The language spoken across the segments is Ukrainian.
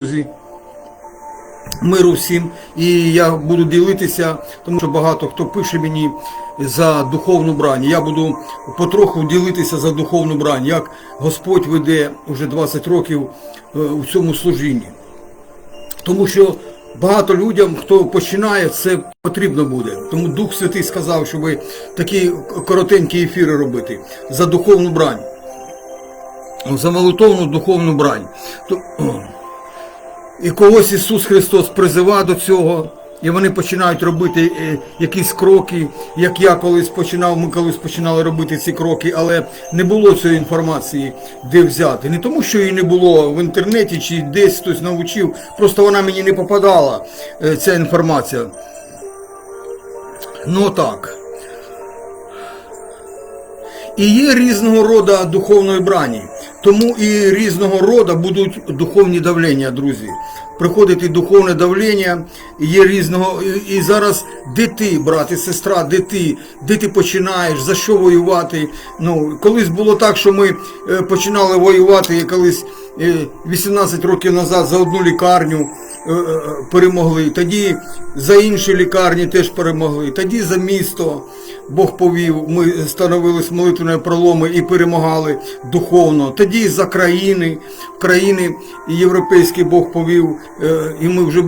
друзі. Миру всім. І я буду ділитися, тому що багато хто пише мені за духовну брань. Я буду потроху ділитися за духовну брань, як Господь веде вже 20 років е, у цьому служінні. Тому що багато людям, хто починає, це потрібно буде. Тому Дух Святий сказав, щоб такі коротенькі ефіри робити за духовну брань. За молитовну духовну брань. І когось Ісус Христос призиває до цього, і вони починають робити е, якісь кроки, як я колись починав, ми колись починали робити ці кроки, але не було цієї інформації, де взяти. Не тому, що її не було в інтернеті чи десь хтось навчив, просто вона мені не попадала, е, ця інформація. Ну так. І є різного роду духовної брані, тому і різного роду будуть духовні давлення, друзі. Приходить і духовне давлення, є різного. і- зараз де ти, брат і сестра, де ти, де ти починаєш, за що воювати. Ну, колись було так, що ми е, починали воювати колись е, 18 років назад за одну лікарню е, е, перемогли. Тоді за інші лікарні теж перемогли. Тоді за місто Бог повів. Ми становились молитвені проломи і перемагали духовно. Тоді за країни, країни європейські Бог повів. е, І ми вже е,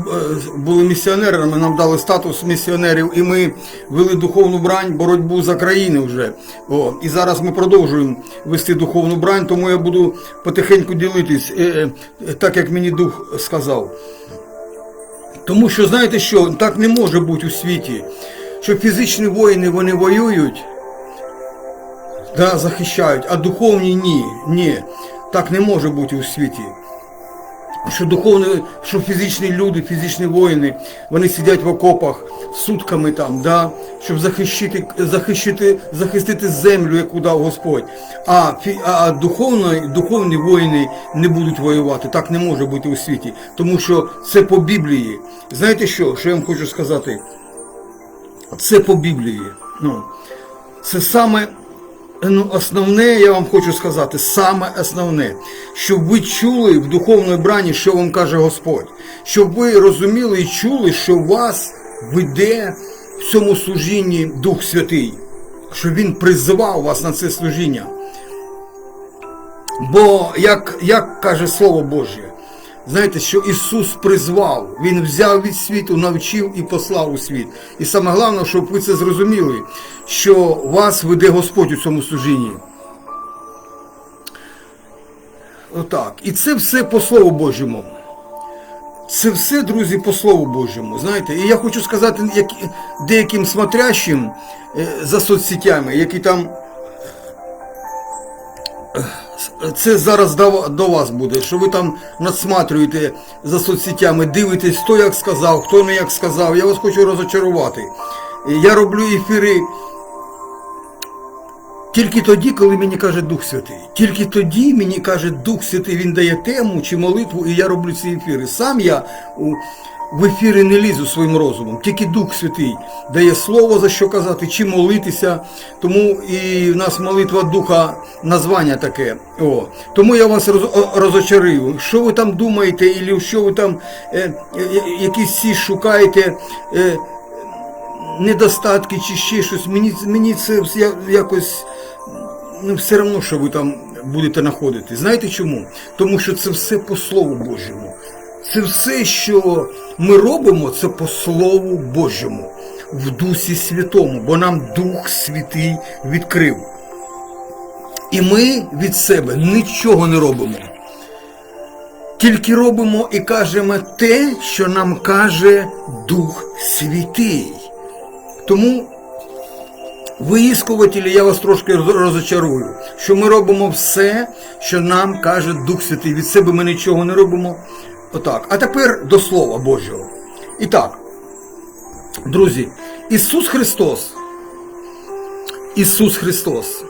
були місіонерами. Нам дали статус місіонерів, і ми вели духовну брань, боротьбу за країни вже. О, і зараз ми продовжуємо вести духовну брань, тому я буду потихеньку ділитись, е, е, так як мені дух сказав. Тому що знаєте що, так не може бути у світі, що фізичні воїни вони воюють, да, захищають, а духовні ні. Ні. Так не може бути у світі. Що духовні, що фізичні люди, фізичні воїни, вони сидять в окопах сутками там, да, щоб захищити, захищити, захистити землю, яку дав Господь. А, а духовні, духовні воїни не будуть воювати. Так не може бути у світі. Тому що це по Біблії. Знаєте що? Що я вам хочу сказати? Це по Біблії. Ну, це саме ну, основне, я вам хочу сказати, саме основне, щоб ви чули в духовній брані, що вам каже Господь. Щоб ви розуміли і чули, що вас веде в цьому служінні Дух Святий, що Він призивав вас на це служіння. Бо, як, як каже Слово Боже, знаєте, що Ісус призвав, Він взяв від світу, навчив і послав у світ. І саме головне, щоб ви це зрозуміли, що вас веде Господь у цьому служінні. Отак. І це все по Слову Божому. Це все, друзі, по Слову Божому. Знаєте, і я хочу сказати як, деяким смотрящим е, за соцсетями, які там це зараз до, вас буде, що ви там надсматрюєте за соцсетями, дивитесь, хто як сказав, хто не як сказав. Я вас хочу розочарувати. Я роблю ефіри тільки тоді, коли мені каже Дух Святий. Тільки тоді мені каже Дух Святий, він дає тему чи молитву, і я роблю ці ефіри. Сам я в ефіри не лізу своїм розумом, тільки Дух Святий дає слово за що казати, чи молитися. Тому і в нас молитва духа названня таке. О. Тому я вас роз, розочарую. Що ви там думаєте, і що ви там е, е, якісь ці шукаєте. Е, недостатки чи ще щось. Мені, мені це якось ну, все одно, що ви там будете знаходити. Знаєте чому? Тому що це все по Слову Божому. Це все, що ми робимо, це по Слову Божому, в Дусі Святому, бо нам Дух Святий відкрив. І ми від себе нічого не робимо. Тільки робимо і кажемо те, що нам каже Дух Святий. Тому ви, іскувателі, я вас трошки розочарую, що ми робимо все, що нам каже Дух Святий. Від себе ми нічого не робимо. Отак. А тепер до Слова Божого. І так, друзі, Ісус Христос, Ісус Христос,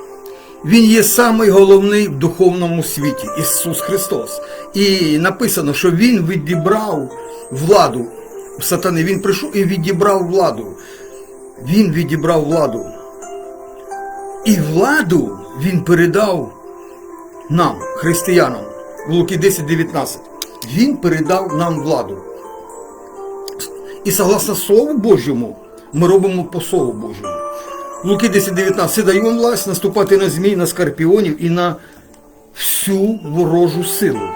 Він є самий головний в духовному світі, Ісус Христос. І написано, що Він відібрав владу в сатани. Він прийшов і відібрав владу. Він відібрав владу. І владу він передав нам, християнам, в Луки 10, 19. Він передав нам владу. І согласно Слову Божому, ми робимо по Слову Божому. Луки 10.19. «Все даю вам власть наступати на змій, на скорпіонів і на всю ворожу силу.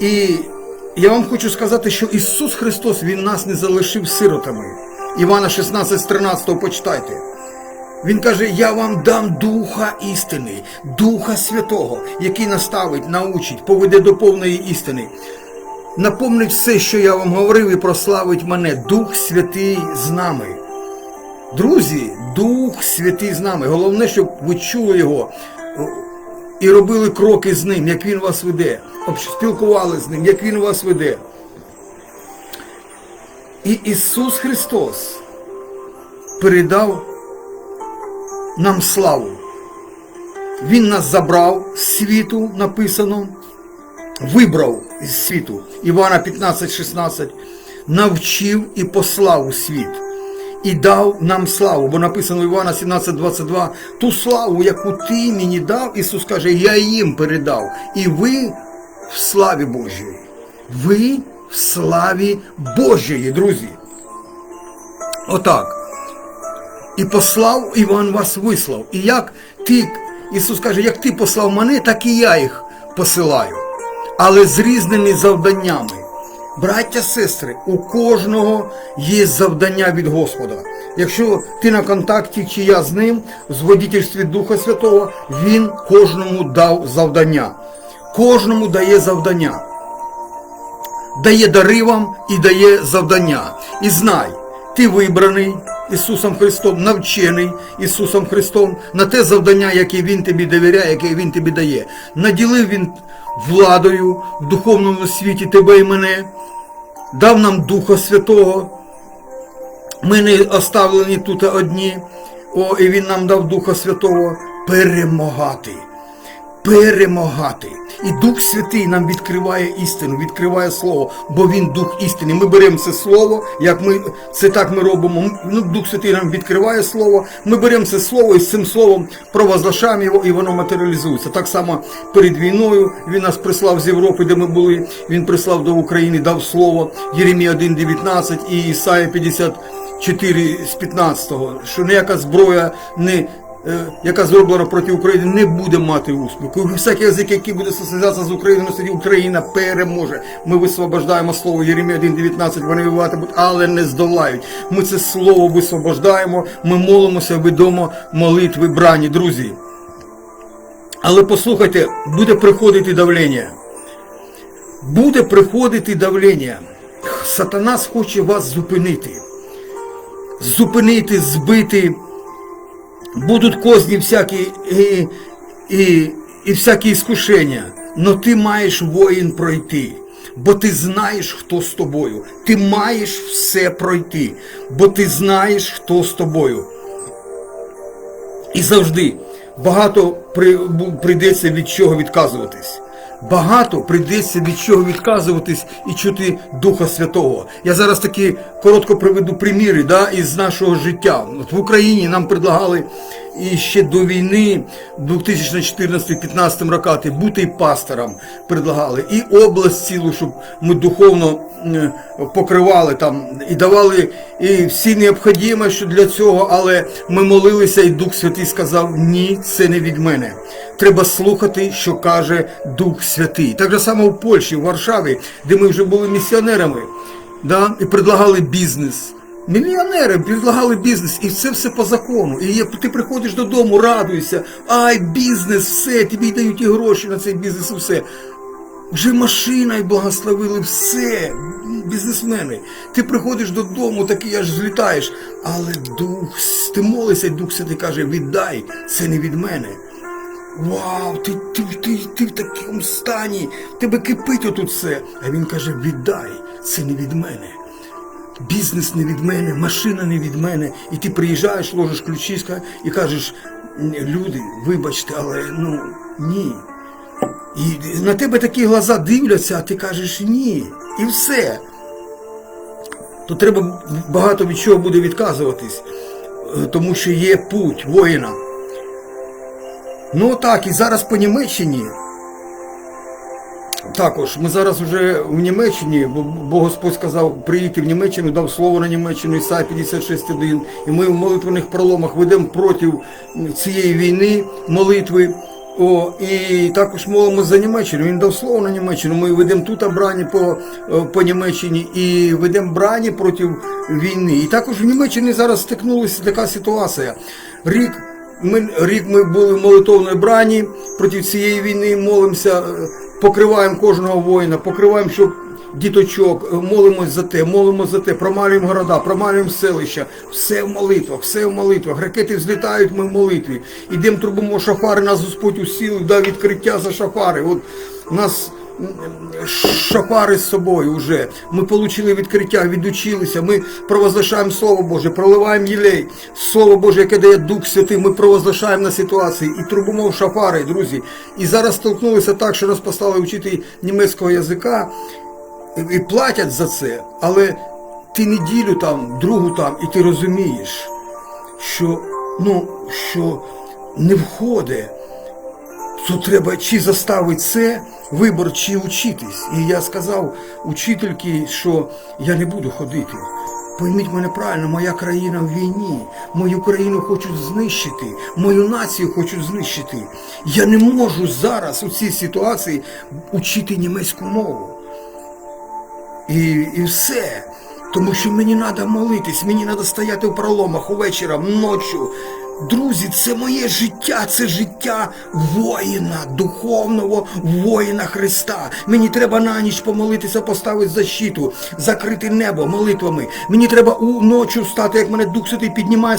І я вам хочу сказати, що Ісус Христос Він нас не залишив сиротами. Івана 16 13 почитайте. Він каже: Я вам дам Духа істини, Духа Святого, який наставить, научить, поведе до повної істини. Напомнить все, що я вам говорив, і прославить мене. Дух Святий з нами. Друзі, Дух Святий з нами. Головне, щоб ви чули його і робили кроки з ним, як він вас веде, спілкували з ним, як він вас веде. І Ісус Христос передав нам славу. Він нас забрав з світу, написано, вибрав із світу. Івана 15, 16, навчив і послав у світ. І дав нам славу, бо написано в Івана 17, 22, ту славу, яку ти мені дав, Ісус каже, я їм передав. І ви в славі Божій. Ви в славі Божої, друзі. Отак. І послав Іван вас вислав. І як ти, Ісус каже, як ти послав мене, так і я їх посилаю. Але з різними завданнями. Браття, сестри, у кожного є завдання від Господа. Якщо ти на контакті, чи я з ним, з водительстві Духа Святого, Він кожному дав завдання. Кожному дає завдання дає дари вам і дає завдання. І знай, ти вибраний Ісусом Христом, навчений Ісусом Христом на те завдання, яке Він тобі довіряє, яке Він тобі дає. Наділив Він владою в духовному світі тебе і мене, дав нам Духа Святого. Ми не оставлені тут одні. О, і Він нам дав Духа Святого перемагати перемагати. І Дух Святий нам відкриває істину, відкриває слово, бо він дух істини. Ми беремо це слово, як ми це так ми робимо. Ну, Дух Святий нам відкриває слово. Ми беремо це слово і з цим словом провозглашаємо його, і воно матеріалізується. Так само перед війною він нас прислав з Європи, де ми були. Він прислав до України, дав слово Єремія 1.19 і Ісая 54 з 15, що ніяка зброя не яка зроблена проти України, не буде мати успіху. Всякий язик, який буде состязатися з Україною, тоді Україна переможе. Ми висвобождаємо слово Єремія 1.19, вони воювати але не здолають. Ми це слово висвобождаємо, ми молимося, ведомо молитви брані, друзі. Але послухайте, буде приходити давлення. Буде приходити давлення. Сатана хоче вас зупинити. Зупинити, збити. Будуть козні всякі і, і, і всякі іскушення. Но ти маєш воїн пройти, бо ти знаєш, хто з тобою. Ти маєш все пройти, бо ти знаєш, хто з тобою. І завжди багато при, прийдеться від чого відказуватись. Багато прийдеться від чого відказуватись і чути Духа Святого. Я зараз таки коротко приведу приміри да, із нашого життя. От в Україні нам предлагали і ще до війни, 2014-15 рокати, бути пастором предлагали, і область цілу, щоб ми духовно покривали там і давали і всі необхідне, що для цього, але ми молилися, і Дух Святий сказав: ні, це не від мене. Треба слухати, що каже Дух Святий. Так же само в Польщі, в Варшаві, де ми вже були місіонерами, да, і предлагали бізнес. Мільйонери предлагали бізнес, і це все по закону. І ти приходиш додому, радуєшся, ай, бізнес, все, тобі дають і гроші на цей бізнес, і все. Вже машина і благословили все, бізнесмени. Ти приходиш додому, такий аж злітаєш, але дух, ти молишся, дух Святий каже, віддай, це не від мене. Вау, ти, ти, ти, ти в такому стані, тебе кипить отут все. А він каже, віддай, це не від мене. Бізнес не від мене, машина не від мене. І ти приїжджаєш, ложиш ключі і кажеш, люди, вибачте, але ну ні. І на тебе такі глаза дивляться, а ти кажеш ні. І все. То треба багато від чого буде відказуватись, е, тому що є путь воїна. Ну так, і зараз по Німеччині також ми зараз вже в Німеччині, бо, бо Господь сказав приїдьте в Німеччину, дав слово на Німеччину, Ісай 56.1. І ми в молитвених проломах ведемо проти цієї війни молитви. О, і також молимося за Німеччину. Він дав слово на Німеччину. Ми ведемо тут брані по, е, по Німеччині і ведемо брані проти війни. І також в Німеччині зараз стикнулася така ситуація. Рік ми, рік ми були в молитовної брані проти цієї війни, молимося, е, покриваємо кожного воїна, покриваємо, щоб діточок, е, молимось за те, молимось за те, промалюємо города, промалюємо селища, все в молитвах, все в молитвах. Ракети взлітають, ми в молитві. Ідемо трубимо шафари, нас Господь усілив, дав відкриття за шафари. От нас м, з собою вже. Ми отримали відкриття, відучилися, ми провозглашаємо Слово Боже, проливаємо єлей. Слово Боже, яке дає Дух Святий, ми провозглашаємо на ситуації і трубимо в шафари, друзі. І зараз столкнулися так, що нас послали вчити німецького язика і платять за це, але ти неділю там, другу там, і ти розумієш, що, ну, що не входить, то треба чи заставити це вибор, чи вчитись. І я сказав учительки, що я не буду ходити. Пойміть мене правильно, моя країна в війні, мою країну хочуть знищити, мою націю хочуть знищити. Я не можу зараз у цій ситуації учити німецьку мову. І, і все. Тому що мені треба молитись, мені треба стояти в проломах увечері, ночі. Друзі, це моє життя, це життя воїна, духовного воїна Христа. Мені треба на ніч помолитися, поставити защиту, закрити небо молитвами. Мені треба у ночі встати, як мене Дух Святий піднімає.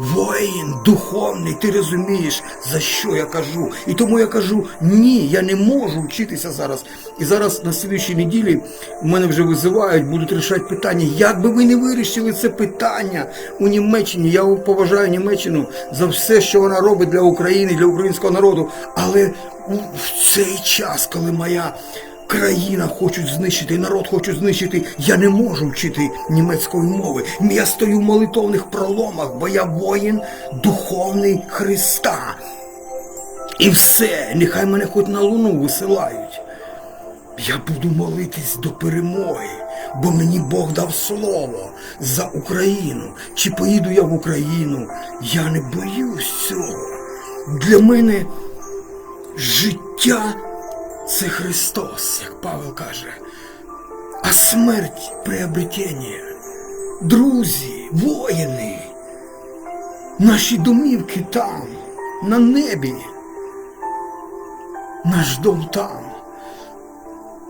Воїн духовний, ти розумієш, за що я кажу. І тому я кажу, ні, я не можу вчитися зараз. І зараз на слідчій неділі мене вже визивають, будуть рішати питання. Як би ви не вирішили це питання у Німеччині? Я поважаю Німеччину за все, що вона робить для України, для українського народу. Але в цей час, коли моя Країна хочуть знищити, народ хочуть знищити. Я не можу вчити німецької мови. Я стою в молитовних проломах, бо я воїн духовний Христа. І все, нехай мене хоч на луну висилають. Я буду молитись до перемоги, бо мені Бог дав слово за Україну. Чи поїду я в Україну? Я не боюсь цього. Для мене життя це Христос, як Павел каже, а смерть приобретення. Друзі, воїни, наші домівки там, на небі, наш дом там,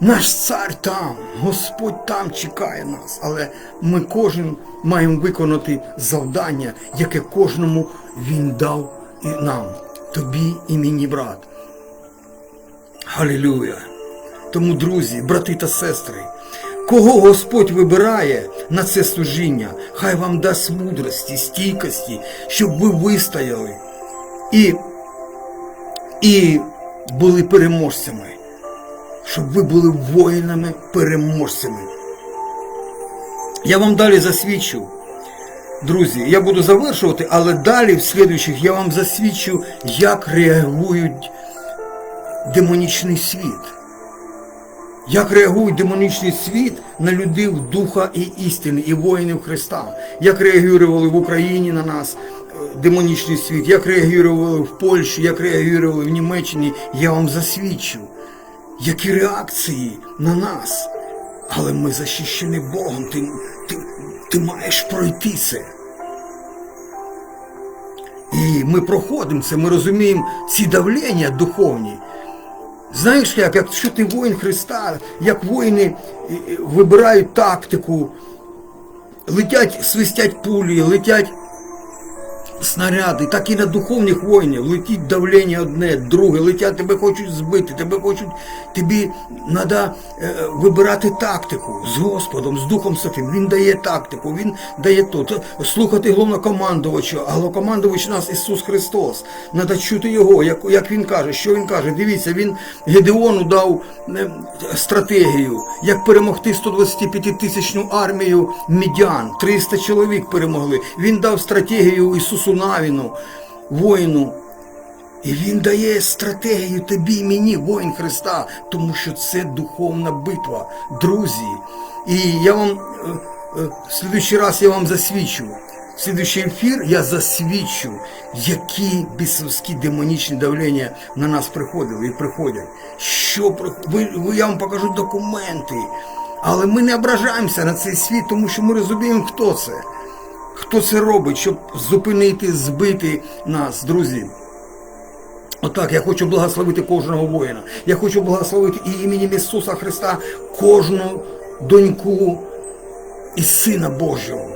наш цар там, Господь там чекає нас, але ми кожен маємо виконати завдання, яке кожному Він дав і нам, тобі і мені, брат. Халілюя. Тому, друзі, брати та сестри, кого Господь вибирає на це служіння, хай вам дасть мудрості, стійкості, щоб ви вистояли і, і були переможцями, щоб ви були воїнами-переможцями. Я вам далі засвідчу. Друзі, я буду завершувати, але далі в слідуючих я вам засвідчу, як реагують демонічний світ. Як реагує демонічний світ на людей духа і істини, і воїнів Христа? Як реагували в Україні на нас е, демонічний світ, як реагували в Польщі, як реагували в Німеччині, я вам засвідчу, які реакції на нас. Але ми захищені Богом, ти, ти, ти маєш пройти це. І ми проходимо це, ми розуміємо ці давлення духовні. Знаєш як, якщо ти воїн Христа, як воїни е, е, вибирають тактику, летять, свистять пулі, летять снаряди, так і на духовних воїнів летить давлення одне, друге, летять, тебе хочуть збити, тебе хочуть, тобі треба вибирати тактику з Господом, з Духом Святим. Він дає тактику, він дає то. Слухати головнокомандувача, а головнокомандувач нас Ісус Христос. Треба чути Його, як, як Він каже, що Він каже. Дивіться, Він Гедеону дав е, стратегію, як перемогти 125 тисячну армію медян. 300 чоловік перемогли. Він дав стратегію Ісусу Навіну, воїну. І Він дає стратегію тобі і мені, воїн Христа, тому що це духовна битва, друзі. І я вам е, е, в слідуючий раз я вам засвідчу. В слідуючий ефір я засвідчу, які бісовські демонічні давлення на нас приходили і приходять. Що ви, я вам покажу документи. Але ми не ображаємося на цей світ, тому що ми розуміємо, хто це. Хто це робить, щоб зупинити, збити нас, друзі. Отак, я хочу благословити кожного воїна. Я хочу благословити і іменем Ісуса Христа кожну доньку і Сина Божого.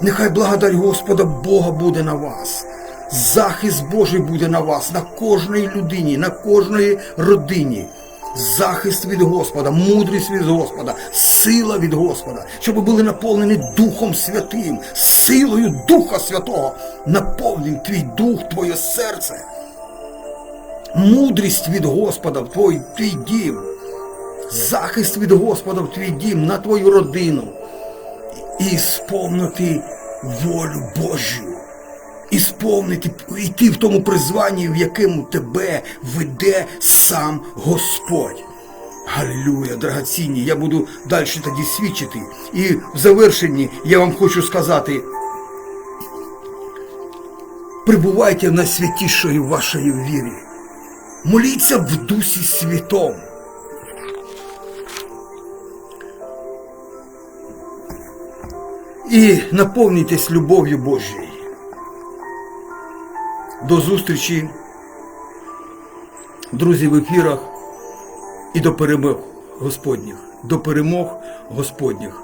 Нехай благодать Господа Бога буде на вас. Захист Божий буде на вас, на кожній людині, на кожній родині. Захист від Господа, мудрість від Господа, сила від Господа, щоб були наповнені Духом Святим, силою Духа Святого. Наповнив твій дух, твоє серце. Мудрість від Господа в твій, твій дім. Захист від Господа в твій дім, на твою родину і сповнити волю Божу. І сповнити, йти в тому призванні, в якому тебе веде сам Господь. Галілюя, драгоцінні, я буду далі тоді свідчити. І в завершенні я вам хочу сказати, прибувайте в найсвятішої вашої вірі. Моліться в Дусі Святому. І наповнюйтесь любов'ю Божою. До зустрічі, друзі, в ефірах і до перемог Господніх. До перемог Господніх.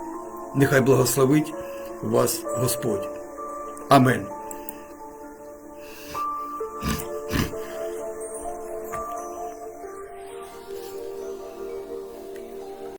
Нехай благословить вас Господь. Амінь.